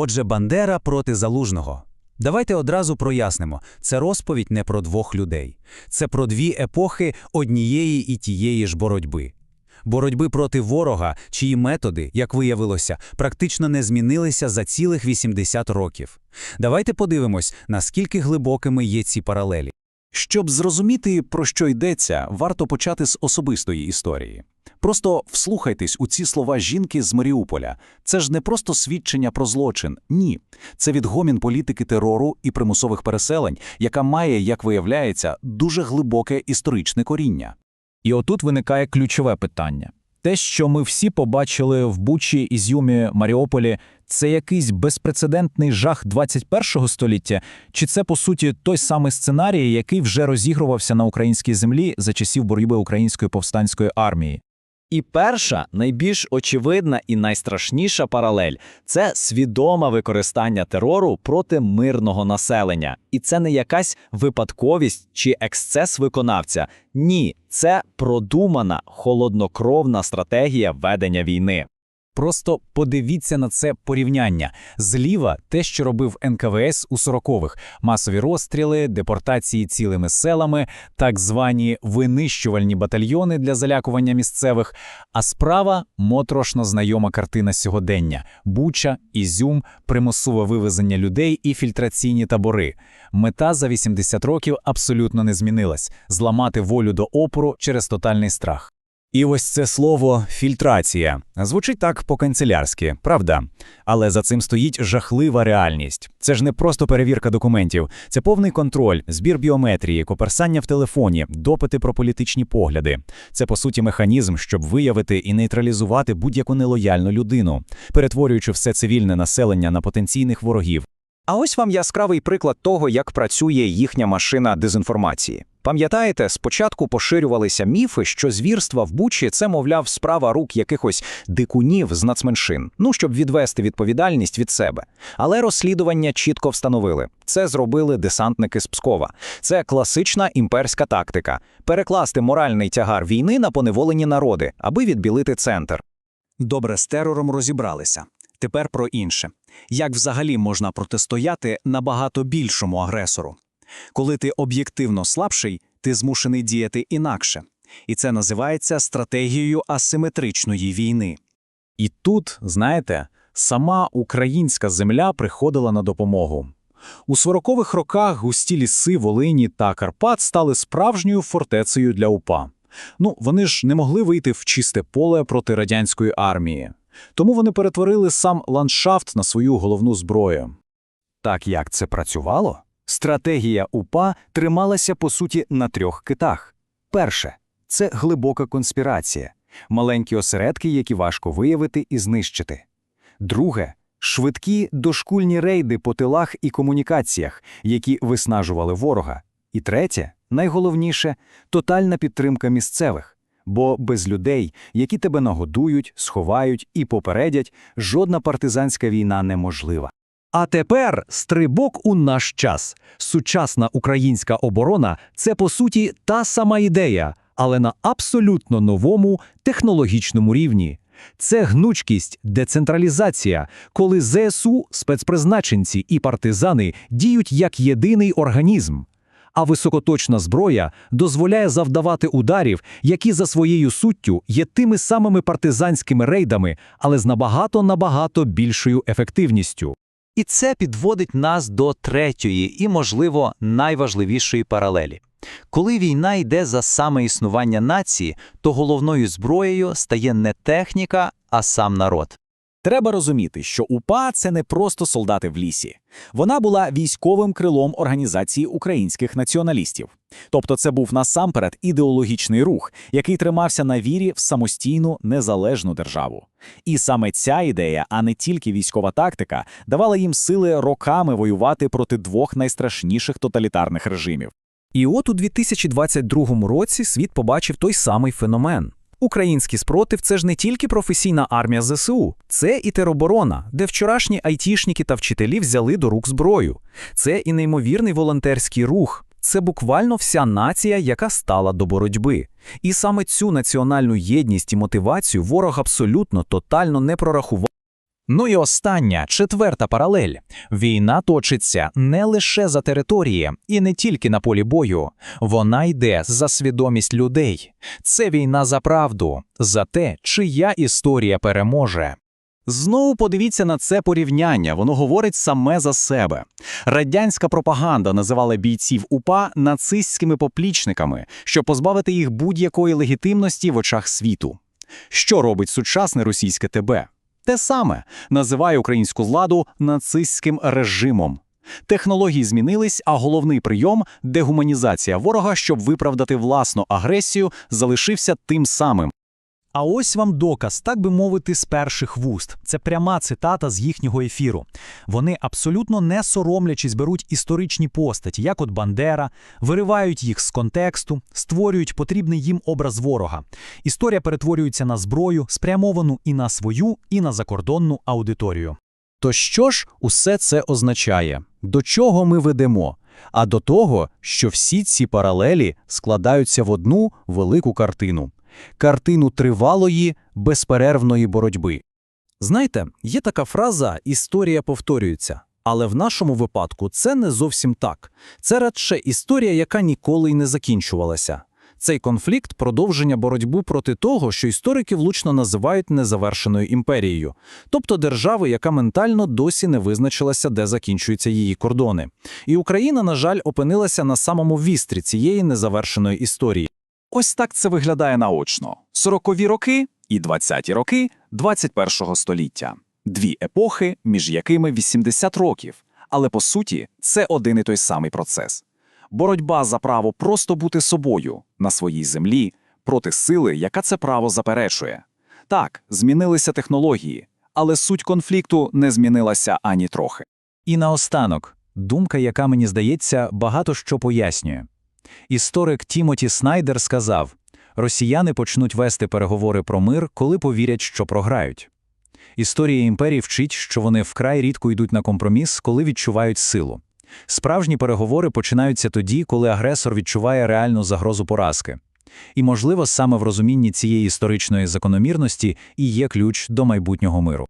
Отже, Бандера проти Залужного. Давайте одразу прояснимо, це розповідь не про двох людей. Це про дві епохи однієї і тієї ж боротьби. Боротьби проти ворога, чиї методи, як виявилося, практично не змінилися за цілих 80 років. Давайте подивимось, наскільки глибокими є ці паралелі. Щоб зрозуміти, про що йдеться, варто почати з особистої історії. Просто вслухайтесь у ці слова жінки з Маріуполя. Це ж не просто свідчення про злочин. Ні. Це відгомін політики терору і примусових переселень, яка має, як виявляється, дуже глибоке історичне коріння. І отут виникає ключове питання. Те, що ми всі побачили в Бучі, Ізюмі, Маріуполі, це якийсь безпрецедентний жах 21-го століття, чи це, по суті, той самий сценарій, який вже розігрувався на українській землі за часів боротьби української повстанської армії? І перша, найбільш очевидна і найстрашніша паралель це свідоме використання терору проти мирного населення. І це не якась випадковість чи ексцес виконавця. Ні, це продумана холоднокровна стратегія ведення війни. Просто подивіться на це порівняння. Зліва те, що робив НКВС у 40-х. масові розстріли, депортації цілими селами, так звані винищувальні батальйони для залякування місцевих. А справа моторошно знайома картина сьогодення: Буча, Ізюм, примусове вивезення людей і фільтраційні табори. Мета за 80 років абсолютно не змінилась зламати волю до опору через тотальний страх. І ось це слово фільтрація звучить так по-канцелярськи, правда? Але за цим стоїть жахлива реальність. Це ж не просто перевірка документів, це повний контроль, збір біометрії, коперсання в телефоні, допити про політичні погляди. Це по суті механізм, щоб виявити і нейтралізувати будь-яку нелояльну людину, перетворюючи все цивільне населення на потенційних ворогів. А ось вам яскравий приклад того, як працює їхня машина дезінформації. Пам'ятаєте, спочатку поширювалися міфи, що звірства в Бучі це, мовляв, справа рук якихось дикунів з нацменшин, ну щоб відвести відповідальність від себе. Але розслідування чітко встановили. Це зробили десантники з Пскова. Це класична імперська тактика перекласти моральний тягар війни на поневолені народи, аби відбілити центр. Добре, з терором розібралися. Тепер про інше. Як взагалі можна протистояти набагато більшому агресору? Коли ти об'єктивно слабший, ти змушений діяти інакше. І це називається стратегією асиметричної війни. І тут, знаєте, сама українська земля приходила на допомогу. У 40-х роках густі ліси Волині та Карпат стали справжньою фортецею для УПА. Ну, вони ж не могли вийти в чисте поле проти радянської армії. Тому вони перетворили сам ландшафт на свою головну зброю. Так як це працювало? Стратегія УПА трималася по суті на трьох китах. Перше це глибока конспірація, маленькі осередки, які важко виявити і знищити. Друге швидкі дошкульні рейди по тилах і комунікаціях, які виснажували ворога. І третє, найголовніше тотальна підтримка місцевих. Бо без людей, які тебе нагодують, сховають і попередять, жодна партизанська війна неможлива. А тепер стрибок у наш час. Сучасна українська оборона це по суті та сама ідея, але на абсолютно новому технологічному рівні. Це гнучкість, децентралізація, коли ЗСУ, спецпризначенці і партизани діють як єдиний організм. А високоточна зброя дозволяє завдавати ударів, які за своєю суттю є тими самими партизанськими рейдами, але з набагато набагато більшою ефективністю. І це підводить нас до третьої і, можливо, найважливішої паралелі. Коли війна йде за саме існування нації, то головною зброєю стає не техніка, а сам народ. Треба розуміти, що УПА це не просто солдати в лісі. Вона була військовим крилом організації українських націоналістів. Тобто це був насамперед ідеологічний рух, який тримався на вірі в самостійну незалежну державу. І саме ця ідея, а не тільки військова тактика, давала їм сили роками воювати проти двох найстрашніших тоталітарних режимів. І от у 2022 році світ побачив той самий феномен. Український спротив це ж не тільки професійна армія ЗСУ, це і тероборона, де вчорашні айтішники та вчителі взяли до рук зброю. Це і неймовірний волонтерський рух. Це буквально вся нація, яка стала до боротьби. І саме цю національну єдність і мотивацію ворог абсолютно тотально не прорахував. Ну і остання, четверта паралель. Війна точиться не лише за території і не тільки на полі бою. Вона йде за свідомість людей. Це війна за правду, за те, чия історія переможе. Знову подивіться на це порівняння, воно говорить саме за себе. Радянська пропаганда називала бійців УПА нацистськими поплічниками, щоб позбавити їх будь-якої легітимності в очах світу. Що робить сучасне російське ТБ? Те саме називає українську владу нацистським режимом. Технології змінились, а головний прийом дегуманізація ворога, щоб виправдати власну агресію, залишився тим самим. А ось вам доказ, так би мовити, з перших вуст. Це пряма цитата з їхнього ефіру. Вони абсолютно не соромлячись беруть історичні постаті, як от Бандера, виривають їх з контексту, створюють потрібний їм образ ворога. Історія перетворюється на зброю, спрямовану і на свою, і на закордонну аудиторію. То що ж усе це означає? До чого ми ведемо? А до того, що всі ці паралелі складаються в одну велику картину. Картину тривалої, безперервної боротьби. Знаєте, є така фраза «історія повторюється». Але в нашому випадку це не зовсім так. Це радше історія, яка ніколи й не закінчувалася. Цей конфлікт – продовження боротьби проти того, що історики влучно називають незавершеною імперією, тобто держави, яка ментально досі не визначилася, де закінчуються її кордони. І Україна, на жаль, опинилася на самому вістрі цієї незавершеної історії. Ось так це виглядає наочно. Сорокові роки і 20-ті роки 21-го століття. Дві епохи, між якими 80 років. Але по суті, це один і той самий процес. Боротьба за право просто бути собою на своїй землі проти сили, яка це право заперечує. Так, змінилися технології, але суть конфлікту не змінилася ані трохи. І наостанок, думка, яка мені здається, багато що пояснює. Історик Тімоті Снайдер сказав, росіяни почнуть вести переговори про мир, коли повірять, що програють. Історія імперії вчить, що вони вкрай рідко йдуть на компроміс, коли відчувають силу. Справжні переговори починаються тоді, коли агресор відчуває реальну загрозу поразки. І, можливо, саме в розумінні цієї історичної закономірності і є ключ до майбутнього миру.